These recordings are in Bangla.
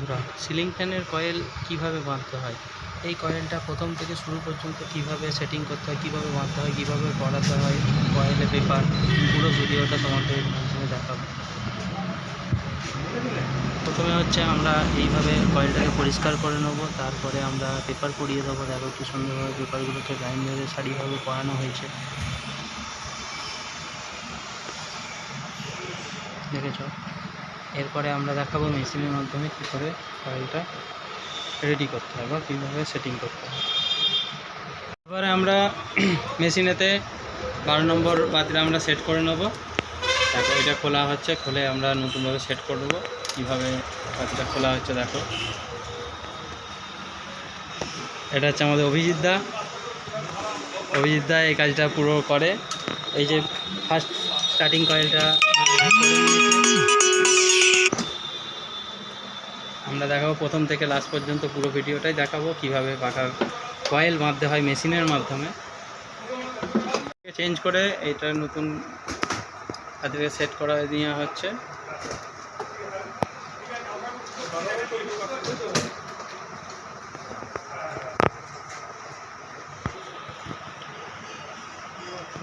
বন্ধুরা সিলিং ফ্যানের কয়েল কীভাবে বাঁধতে হয়? এই কয়েলটা প্রথম থেকে শুরু পর্যন্ত কীভাবে সেটিং করতে হয়, কীভাবে বাঁধতে হয়, কীভাবে করাতে হয় কয়েলে পেপার পুরো ভিডিওটা তোমাদের মাধ্যমে দেখাবো। প্রথমে হচ্ছে আমরা এইভাবে কয়েলটাকে পরিষ্কার করে নেব, তারপরে আমরা পেপার পরিয়ে দেবো। দেখো কি সুন্দরভাবে পেপারগুলোকে লাইন ধরে সারিভাবে পরানো হয়েছে। দেখেছ? এরপরে আমরা দেখাবো মেশিনের মাধ্যমে কী করে কয়েলটা রেডি করতে হয় বা কীভাবে সেটিং করতে হয়। এবারে আমরা মেশিনেতে বারো নম্বর বাতিটা আমরা সেট করে নেব। তারপর এটা খোলা হচ্ছে, খুলে আমরা নতুনভাবে সেট করে দেবো কীভাবে বাতিটা খোলা হচ্ছে দেখো। এটা হচ্ছে আমাদের অভিজিৎ দা। অভিজিৎ দা এই কাজটা পুরো করে। এই যে ফার্স্ট স্টার্টিং কয়েলটা আমরা দেখাবো প্রথম থেকে লাস্ট পর্যন্ত পুরো ভিডিওটাই দেখাবো, কীভাবে পাখা কয়েল বাঁধতে হয় মেশিনের মাধ্যমে। চেঞ্জ করে এটা নতুন তাদেরকে সেট করা দেওয়া হচ্ছে।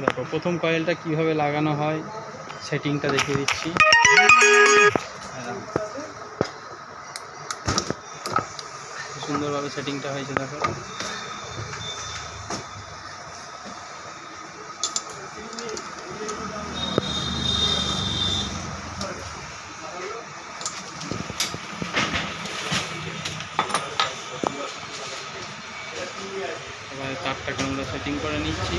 দেখো, প্রথম কয়েলটা কীভাবে লাগানো হয়? সেটিংটা দেখিয়ে দিচ্ছি। সুন্দরভাবে সেটিংটা হয়েছে দেখো। এবার তারটাকে আমরা সেটিং করে নিচ্ছি।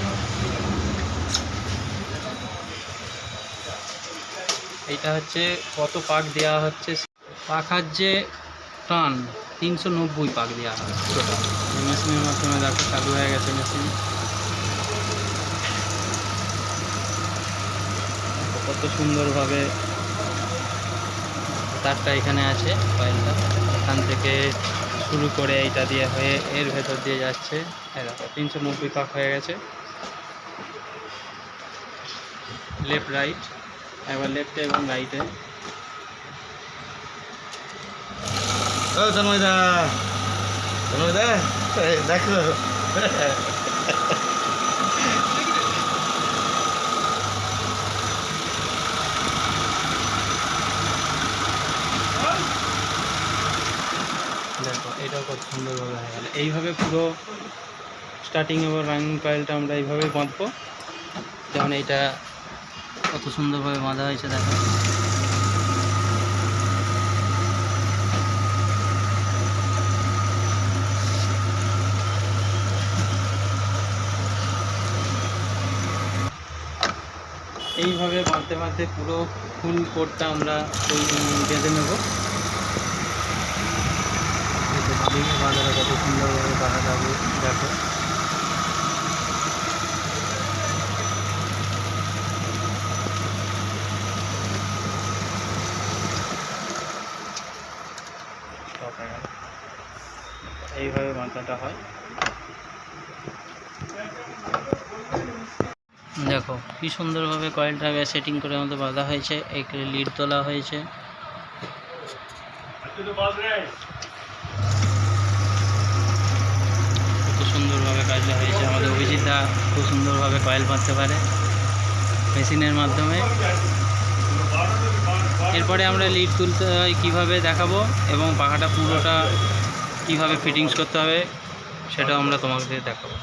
এইটা হচ্ছে কত পাক দেওয়া হচ্ছে? পাখার যে টান, তিনশো নব্বই পাক দেওয়া টোটাল মেশিনের মাধ্যমে দেখো চালু হয়ে গেছে মেশিন। কত সুন্দরভাবে তারটা এখানে আছে, কয়েলটা। এখান থেকে শুরু করে এইটা দিয়ে হয়ে এর ভেতর দিয়ে যাচ্ছে। তিনশো নব্বই পাক হয়ে গেছে। Left, right. একবার লেফটে এবং রাইটে ও তন্ময়দা তন্ময়দা এই দেখো। দেখো এটাও কত সুন্দরভাবে হয়ে গেল। এইভাবে পুরো স্টার্টিং এবং রানিং কয়েলটা আমরা এইভাবেই বাঁধবো। যেমন এইটা কত সুন্দরভাবে বাঁধা হয়েছে দেখো। এইভাবে বাঁধতে বাঁধতে পুরো ফুল কোটটা আমরা ওই বেঁধে নেব। বাঁধাটা কত সুন্দরভাবে বাঁধা যাবে, দেখো। এইভাবে হয়। দেখো, কি সুন্দরভাবে কয়েলটাকে সেটিং করে আমাদের বাঁধা হয়েছে এক লিড তোলা হয়েছে। খুব সুন্দরভাবে কাজটা হয়েছে আমাদের অভিজিৎদা, খুব সুন্দরভাবে কয়েল বাঁধতে পারে মেশিনের মাধ্যমে। এরপরে আমরা লিড তুলতে হয় কীভাবে দেখাবো এবং পাখাটা পুরোটা কীভাবে ফিটিংস করতে হবে সেটাও আমরা তোমাকে দেখাবো।